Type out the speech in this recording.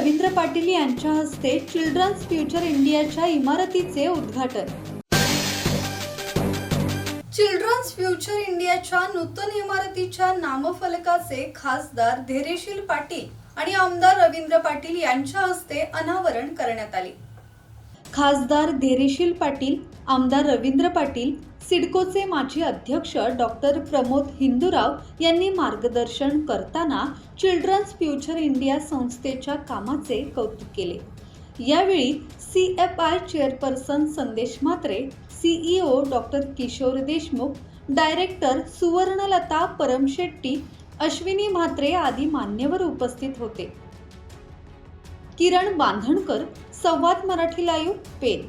रवींद्र पाटील यांच्या हस्ते children's future इंडियाच्या इमारतीचे उद्घाटन. चिल्ड्रन्स फ्युचर इंडियाच्या नूतन इमारतीच्या नामफलकाचे खासदार धैर्यशील पाटील आणि आमदार रवींद्र पाटील यांच्या हस्ते अनावरण करण्यात आले. खासदार धैर्यशील पाटील आमदार रवींद्र पाटील सिडकोचे माजी अध्यक्ष डॉक्टर प्रमोद हिंदूराव यांनी मार्गदर्शन करताना चिल्ड्रन्स फ्युचर इंडिया संस्थेच्या कामाचे कौतुक केले. यावेळी C F I chairperson Sandesh Mhatre CEO doctor Kishor Deshmukh director Suvarnalata Paramshetti Ashwini Mhatre आदी मान्यवर उपस्थित होते. किरण बांधणकर संवाद मराठी लाईव्ह पेन